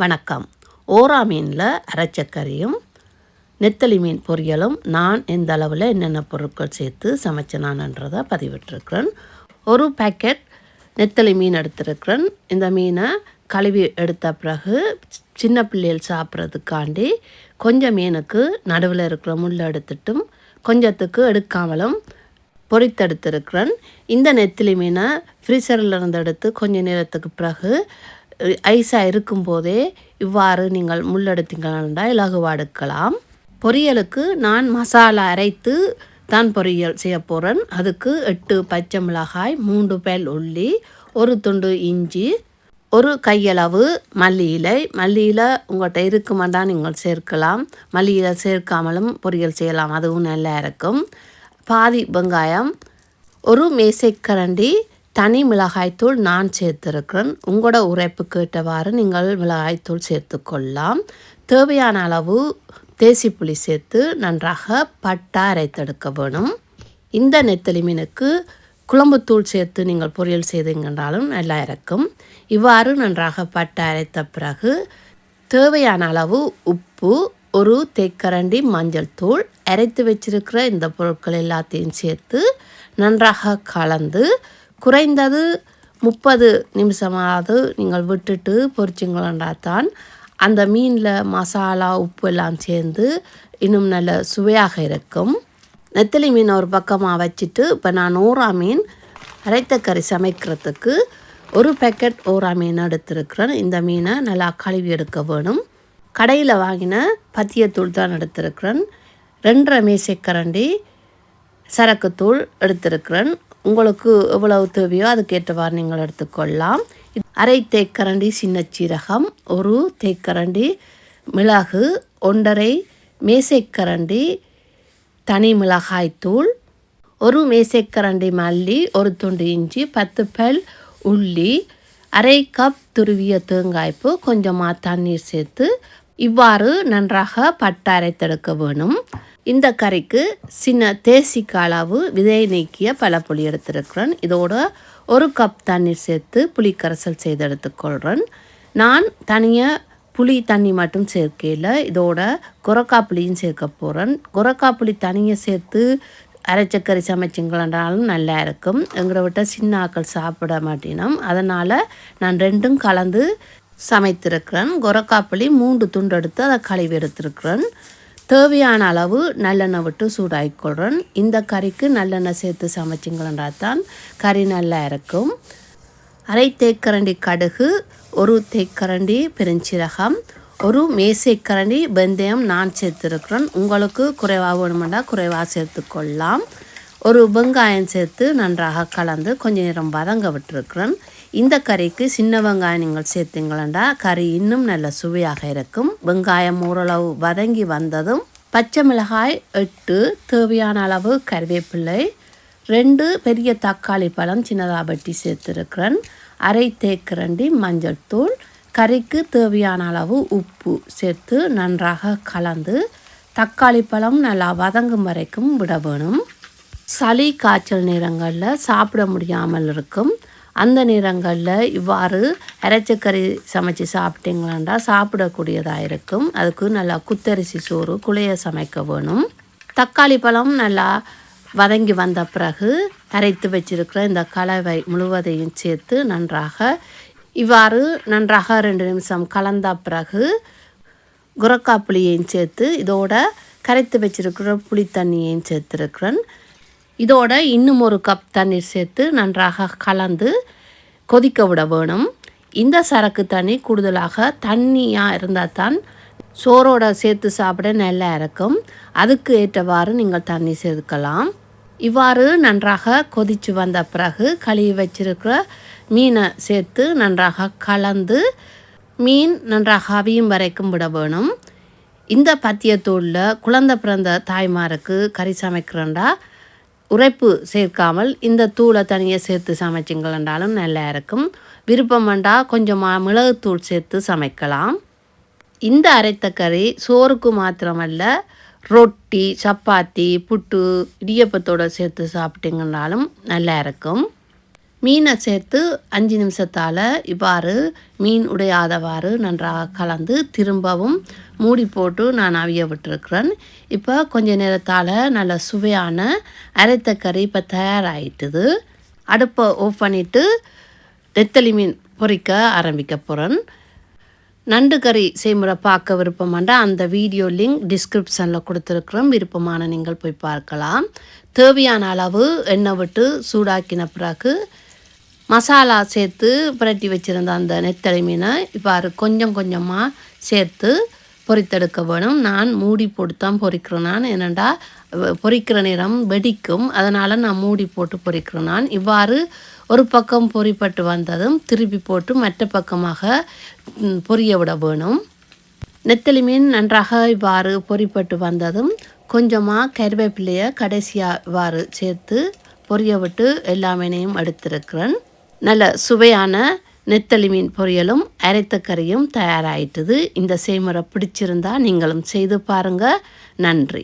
வணக்கம். ஓரா மீனில் அரைச்சக்கறியும் நெத்தலி மீன் பொரியலும் நான் எந்த அளவில் என்னென்ன பொருட்கள் சேர்த்து சமைச்சனான்றதை பதிவிட்டிருக்கிறேன். ஒரு பேக்கெட் நெத்தலி மீன் எடுத்திருக்கிறேன். இந்த மீனை கழுவி எடுத்த பிறகு சின்ன பிள்ளைகள் சாப்பிட்றதுக்காண்டி கொஞ்சம் மீனுக்கு நடுவில் இருக்கிற முள் எடுத்துட்டும் கொஞ்சத்துக்கு எடுக்காமலும் பொரித்தெடுத்திருக்கிறேன். இந்த நெத்திலி மீனை ஃப்ரீசரில் இருந்து எடுத்து கொஞ்ச நேரத்துக்கு பிறகு ஐஸாக இருக்கும்போதே இவ்வாறு நீங்கள் முள்ளெடுத்தீங்கன்னா இலகுவாடுக்கலாம். பொரியலுக்கு நான் மசாலா அரைத்து தான் பொரியல் செய்ய போகிறேன் அதுக்கு எட்டு பச்சை மிளகாய் மூன்று பேல் உள்ளி ஒரு துண்டு இஞ்சி ஒரு கையளவு மல்லி இலை. மல்லி இலை உங்கள்கிட்ட இருக்குமாண்டா நீங்கள் சேர்க்கலாம். மல்லி இலை சேர்க்காமலும் பொரியல் செய்யலாம். அதுவும் நல்லா இருக்கும். பாதி வெங்காயம் ஒரு மேசைக்கரண்டி தனி மிளகாய்த்தூள் நான் சேர்த்துருக்கிறேன். உங்களோட உரைப்புக்கு ஏற்றவாறு நீங்கள் மிளகாய்த்தூள் சேர்த்துக்கொள்ளலாம் தேவையான அளவு தேசி புளி சேர்த்து நன்றாக பட்டா அரைத்தெடுக்க வேணும். இந்த நெத்தலி மீனுக்கு குழம்புத்தூள் சேர்த்து நீங்கள் பொரியல் செய்தீங்கன்றாலும் நல்லா இருக்கும் இவ்வாறு நன்றாக பட்டை அரைத்த பிறகு தேவையான அளவு உப்பு ஒரு தேக்கரண்டி மஞ்சள் தூள் அரைத்து வச்சிருக்கிற இந்த பொருட்கள் எல்லாத்தையும் சேர்த்து நன்றாக கலந்து குறைந்தது முப்பது நிமிஷமாவது நீங்கள் விட்டுட்டு பொரிச்சிங்களா தான் அந்த மீனில் மசாலா உப்பு எல்லாம் சேர்ந்து இன்னும் நல்ல சுவையாக இருக்கும். நெத்திலி மீன் ஒரு பக்கமாக வச்சுட்டு இப்போ நான் ஓரா மீன் அரைத்த கறி சமைக்கிறதுக்கு ஒரு பேக்கெட் ஓரா மீன் எடுத்திருக்கிறேன். இந்த மீனை நல்லா கழுவி எடுக்க வேணும். கடையில் வாங்கின பத்தியத்தூள் தான் எடுத்திருக்கிறேன். ரெண்டரை மேசைக்கரண்டி சரக்குத்தூள் எடுத்திருக்கிறேன். உங்களுக்கு எவ்வளவு தேவையோ அதுக்கேற்றவாறு நீங்கள் எடுத்துக்கொள்ளலாம். அரை தேக்கரண்டி சின்ன சீரகம் ஒரு தேக்கரண்டி மிளகு ஒன்றரை மேசைக்கரண்டி தனி மிளகாய்த்தூள் ஒரு மேசைக்கரண்டி மல்லி ஒரு துண்டு இஞ்சி பத்து பல் உள்ளி அரை கப் துருவிய தேங்காய்ப்பு கொஞ்சமாக தண்ணீர் சேர்த்து இவ்வாறு நன்றாக பட்டு அரைத்தெடுக்க வேணும். இந்த கறிக்கு சின்ன தேசிக்க அளவு விதை நீக்கிய பழப்புளி எடுத்திருக்கிறேன். இதோட ஒரு கப் தண்ணீர் சேர்த்து புளி கரைசல் செய்து எடுத்துக்கொள்கிறேன் நான் தனியாக புளி தண்ணி மட்டும் சேர்க்கையில் இதோட குரக்கா புளியும் சேர்க்க போகிறேன் குரக்கா புளி தனியாக சேர்த்து அரைச்சக்கறி சமைச்சிங்களாலும் நல்லா இருக்கும். எங்களை விட்ட சின்ன ஆக்கள் சாப்பிட மாட்டினோம். அதனால் நான் ரெண்டும் கலந்து சமைத்திருக்கிறேன். கொரக்காப்புளி மூன்று துண்டு எடுத்து அதை கழுவி எடுத்திருக்கிறேன். தேவையான அளவு நல்லெண்ணெய் விட்டு சூடாகிக்கொள்கிறேன் இந்த கறிக்கு நல்லெண்ணெய் சேர்த்து சமைச்சிங்களா தான் கறி நல்லா இருக்கும். அரை தேக்கரண்டி கடுகு ஒரு தேக்கரண்டி பெருஞ்சீரகம் ஒரு மேசைக்கரண்டி வெந்தயம் நான் சேர்த்துருக்குறேன். உங்களுக்கு குறைவாக வேணுமெண்டா குறைவாக சேர்த்துக்கொள்ளலாம். ஒரு வெங்காயம் சேர்த்து நன்றாக கலந்து கொஞ்ச நேரம் வதங்க விட்டுருக்குறேன். இந்த கறிக்கு சின்ன வெங்காயம் நீங்கள் சேர்த்தீங்களா கறி இன்னும் நல்ல சுவையாக இருக்கும். வெங்காயம் ஓரளவு வதங்கி வந்ததும் பச்சை மிளகாய் எட்டு தேவையான அளவு கருவேப்பிள்ளை ரெண்டு பெரிய தக்காளி பழம் சின்னதாக வெட்டி சேர்த்துருக்கிறேன். அரை தேக்கரண்டி மஞ்சள் தூள் கறிக்கு தேவையான அளவு உப்பு சேர்த்து நன்றாக கலந்து தக்காளி பழம் நல்லா வதங்கும் வரைக்கும் விட வேணும். சளி காய்ச்சல் நேரங்களில் சாப்பிட முடியாமல் இருக்கும். அந்த நேரங்களில் இவ்வாறு இறைச்சக்கறி சமைச்சு சாப்பிட்டீங்களாண்டா சாப்பிடக்கூடியதாக இருக்கும். அதுக்கு நல்லா குத்தரிசி சோறு குழைய சமைக்க வேணும். தக்காளி பழம் நல்லா வதங்கி வந்த பிறகு அரைத்து வச்சிருக்கிற இந்த கலவை முழுவதையும் சேர்த்து நன்றாக இவ்வாறு நன்றாக ரெண்டு நிமிஷம் கலந்த பிறகு குரக்கா புளியையும் சேர்த்து இதோட கரைத்து வச்சிருக்கிற புளி தண்ணியையும் சேர்த்துருக்கிறேன். இதோட இன்னும் ஒரு கப் தண்ணீர் சேர்த்து நன்றாக கலந்து கொதிக்க விட வேணும். இந்த சரக்கு தண்ணி கூடுதலாக தண்ணியாக இருந்தால் தான் சோறோட சேர்த்து சாப்பிட நல்லா இருக்கும். அதுக்கு ஏற்றவாறு நீங்கள் தண்ணி சேர்க்கலாம். இவ்வாறு நன்றாக கொதித்து வந்த பிறகு கழுவி வச்சிருக்கிற மீனை சேர்த்து நன்றாக கலந்து மீன் நன்றாக அவியும் வரைக்கும் விட வேணும். இந்த பத்தியத்தூளில் குழந்தை பிறந்த தாய்மாருக்கு கறி சமைக்கிறோண்டா உரைப்பு சேர்க்காமல் இந்த தூளை தனியாக சேர்த்து சமைச்சிங்களென்றாலும் நல்லா இருக்கும். விருப்பம் வேண்டால் கொஞ்சமாக மிளகுத்தூள் சேர்த்து சமைக்கலாம். இந்த அரைத்த கறி சோறுக்கு மாத்திரமல்ல ரொட்டி சப்பாத்தி புட்டு இடியப்பத்தோடு சேர்த்து சாப்பிட்டிங்கனாலும் நல்லா இருக்கும். மீனை சேர்த்து அஞ்சு நிமிஷத்தால் இவ்வாறு மீன் உடையாதவாறு நன்றாக கலந்து திரும்பவும் மூடி போட்டு நான் அவிய விட்டுருக்குறேன். இப்போ கொஞ்ச நேரத்தால் நல்ல சுவையான அரைத்த கறி இப்போ தயாராகிட்டுது அடுப்பை ஆஃப் பண்ணிவிட்டு நெத்தலி மீன் பொறிக்க ஆரம்பிக்க போகிறேன் நண்டு கறி செய்முறை பார்க்க விருப்பமாண்டா அந்த வீடியோ லிங்க் டிஸ்கிரிப்ஷனில் கொடுத்துருக்குறோம் விருப்பமான நீங்கள் போய் பார்க்கலாம். தேவையான அளவு எண்ணெய் விட்டு சூடாக்கின பிறகு மசாலா சேர்த்து புரட்டி வச்சுருந்த அந்த நெத்தலை மீனை இவ்வாறு கொஞ்சம் கொஞ்சமாக சேர்த்து பொரித்தெடுக்க வேணும். நான் மூடி போட்டு தான் பொறிக்கிறேன் நான். என்னென்னா பொரிக்கிற நேரம் வெடிக்கும். அதனால் நான் மூடி போட்டு பொரிக்கிறேன் நான். இவ்வாறு ஒரு பக்கம் பொரிப்பட்டு வந்ததும் திருப்பி போட்டு மற்ற பக்கமாக பொரிய விட வேணும். நெத்தலி மீன் நன்றாக இவ்வாறு பொரிப்பட்டு வந்ததும் கொஞ்சமாக கருவேப்பிலையை கடைசியாக இவ்வாறு சேர்த்து பொரிய விட்டு எல்லா மீனையும் எடுத்திருக்கிறேன். நல்ல சுவையான நெத்தலி மீன் பொரியலும் அரைத்த கறியும் தயாராகிட்டுது இந்த செய்முறை பிடிச்சிருந்தா நீங்களும் செய்து பாருங்கள் நன்றி.